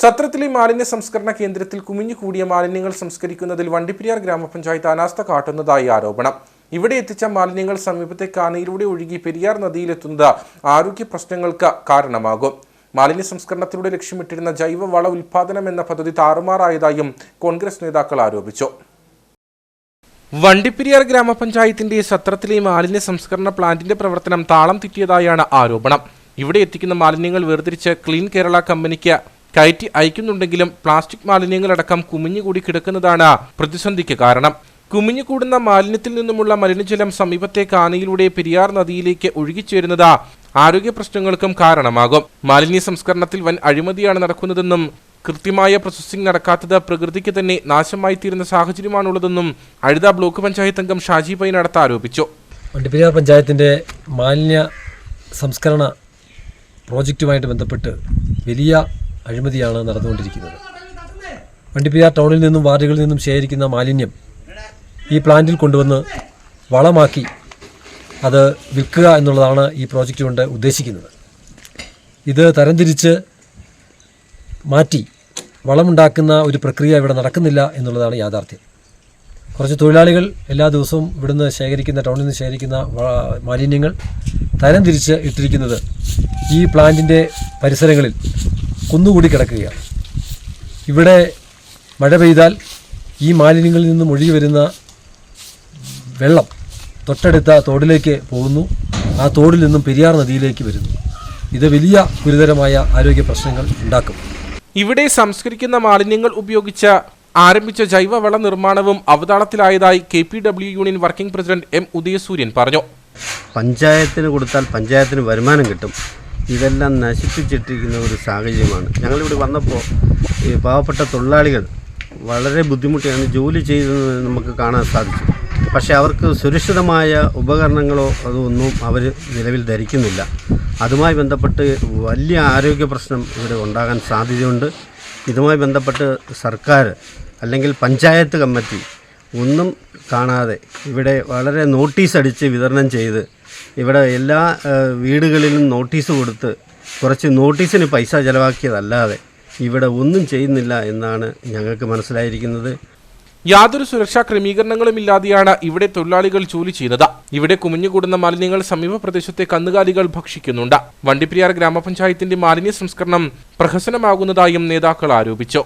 സത്രത്തിലെ മാലിന്യ സംസ്കരണ കേന്ദ്രത്തിൽ കുമിഞ്ഞുകൂടിയ മാലിന്യങ്ങൾ സംസ്കരിക്കുന്നതിൽ വണ്ടിപ്പെരിയാർ ഗ്രാമപഞ്ചായത്ത് അനാസ്ഥ കാട്ടുന്നതായി ആരോപണം. ഇവിടെ എത്തിച്ച മാലിന്യങ്ങൾ സമീപത്തെ കാനയിലൂടെ ഒഴുകി പെരിയാർ നദിയിലെത്തുന്നത് ആരോഗ്യ പ്രശ്നങ്ങൾക്ക് കാരണമാകും. മാലിന്യ സംസ്കരണത്തിലൂടെ ലക്ഷ്യമിട്ടിരുന്ന ജൈവ വള ഉൽപാദനം എന്ന പദ്ധതി താറുമാറായതായും കോൺഗ്രസ് നേതാക്കൾ ആരോപിച്ചു. വണ്ടിപ്പെരിയാർ ഗ്രാമപഞ്ചായത്തിന്റെ സത്രത്തിലെ മാലിന്യ സംസ്കരണ പ്ലാന്റിന്റെ പ്രവർത്തനം താളം തെറ്റിയതായാണ് ആരോപണം. ഇവിടെ എത്തിക്കുന്ന മാലിന്യങ്ങൾ വേർതിരിച്ച് ക്ലീൻ കേരള കമ്പനിക്ക് കയറ്റി അയക്കുന്നുണ്ടെങ്കിലും പ്ലാസ്റ്റിക് മാലിന്യങ്ങളടക്കം കുമിഞ്ഞുകൂടി കിടക്കുന്നതാണ് പ്രതിസന്ധിക്ക് കാരണം. കുമിഞ്ഞുകൂടുന്ന മാലിന്യത്തിൽ നിന്നുമുള്ള മലിനജലം സമീപത്തെ കാനയിലൂടെ പെരിയാർ നദിയിലേക്ക് ഒഴുകിച്ചേരുന്നത് ആരോഗ്യ പ്രശ്നങ്ങൾക്കും കാരണമാകും. മാലിന്യ സംസ്കരണത്തിൽ വൻ അഴിമതിയാണ് നടക്കുന്നതെന്നും കൃത്യമായ പ്രോസസ്സിംഗ് നടക്കാത്തത് പ്രകൃതിക്ക് തന്നെ നാശമായി തീരുന്ന സാഹചര്യമാണുള്ളതെന്നും അഴുത ബ്ലോക്ക് പഞ്ചായത്ത് അംഗം ഷാജി പൈനടത്ത് ആരോപിച്ചു. വണ്ടിപ്പെരിയാർ പഞ്ചായത്തിന്റെ മാലിന്യ സംസ്കരണ പ്രോജക്റ്റുമായിട്ട് ബന്ധപ്പെട്ട് വലിയ അഴിമതിയാണ് നടന്നുകൊണ്ടിരിക്കുന്നത്. വണ്ടിപ്പിയാർ ടൗണിൽ നിന്നും വാർഡുകളിൽ നിന്നും ശേഖരിക്കുന്ന മാലിന്യം ഈ പ്ലാന്റിൽ കൊണ്ടുവന്ന് വളമാക്കി അത് വിൽക്കുക എന്നുള്ളതാണ് ഈ പ്രോജക്റ്റ് കൊണ്ട് ഉദ്ദേശിക്കുന്നത്. ഇത് തരംതിരിച്ച് മാറ്റി വളമുണ്ടാക്കുന്ന ഒരു പ്രക്രിയ ഇവിടെ നടക്കുന്നില്ല എന്നുള്ളതാണ് യാഥാർത്ഥ്യം. കുറച്ച് തൊഴിലാളികൾ എല്ലാ ദിവസവും ഇവിടുന്ന് ശേഖരിക്കുന്ന ടൗണിൽ നിന്ന് ശേഖരിക്കുന്ന മാലിന്യങ്ങൾ തരംതിരിച്ച് ഇട്ടിരിക്കുന്നത് ഈ പ്ലാന്റിന്റെ പരിസരങ്ങളിൽ കുന്നുകൂടി കിടക്കുകയാണ്. ഇവിടെ മഴ പെയ്താൽ ഈ മാലിന്യങ്ങളിൽ നിന്നും ഒഴുകി വരുന്ന വെള്ളം തൊട്ടടുത്ത തോടിലേക്ക് പോകുന്നു. ആ തോടിൽ നിന്നും പെരിയാർ നദിയിലേക്ക് വരുന്നു. ഇത് വലിയ ഗുരുതരമായ ആരോഗ്യ പ്രശ്നങ്ങൾ ഉണ്ടാക്കും. ഇവിടെ സംസ്കരിക്കുന്ന മാലിന്യങ്ങൾ ഉപയോഗിച്ച ആരംഭിച്ച ജൈവവള നിർമ്മാണവും അവതാളത്തിലായതായി K P W union working president M Udayasuryan പറഞ്ഞു. പഞ്ചായത്തിന് കൊടുത്താൽ പഞ്ചായത്തിന് വരുമാനം കിട്ടും. ഇതെല്ലാം നശിപ്പിച്ചിട്ടിരിക്കുന്ന ഒരു സാഹചര്യമാണ്. ഞങ്ങളിവിടെ വന്നപ്പോൾ ഈ പാവപ്പെട്ട തൊഴിലാളികൾ വളരെ ബുദ്ധിമുട്ടിയാണ് ജോലി ചെയ്തത് നമുക്ക് കാണാൻ സാധിച്ചു. പക്ഷേ അവർക്ക് സുരക്ഷിതമായ ഉപകരണങ്ങളോ അതൊന്നും അവർ നിലവിൽ ധരിക്കുന്നില്ല. അതുമായി ബന്ധപ്പെട്ട് വലിയ ആരോഗ്യ പ്രശ്നം ഇവിടെ ഉണ്ടാകാൻ സാധ്യതയുണ്ട്. ഇതുമായി ബന്ധപ്പെട്ട് സർക്കാർ അല്ലെങ്കിൽ പഞ്ചായത്ത് കമ്മിറ്റി ഒന്നും കാണാതെ ഇവിടെ വളരെ നോട്ടീസ് അടിച്ച് വിതരണം ചെയ്ത് ഇവിടെ എല്ലാ വീടുകളിലും നോട്ടീസ് കൊടുത്ത് കുറച്ച് നോട്ടീസിന് പൈസ ചിലവാക്കിയതല്ലാതെ ഇവിടെ ഒന്നും ചെയ്യുന്നില്ല എന്നാണ് ഞങ്ങൾക്ക് മനസ്സിലായിരിക്കുന്നത്. യാതൊരു സുരക്ഷാ ക്രമീകരണങ്ങളും ഇല്ലാതെയാണ് ഇവിടെ തൊഴിലാളികൾ ജോലി ചെയ്യുന്നത്. ഇവിടെ കുമിഞ്ഞുകൂടുന്ന മാലിന്യങ്ങൾ സമീപ പ്രദേശത്തെ കന്നുകാലികൾ ഭക്ഷിക്കുന്നുണ്ട്. വണ്ടിപ്പെരിയാർ ഗ്രാമപഞ്ചായത്തിന്റെ മാലിന്യ സംസ്കരണം പ്രഹസനമാകുന്നതായും നേതാക്കൾ ആരോപിച്ചു.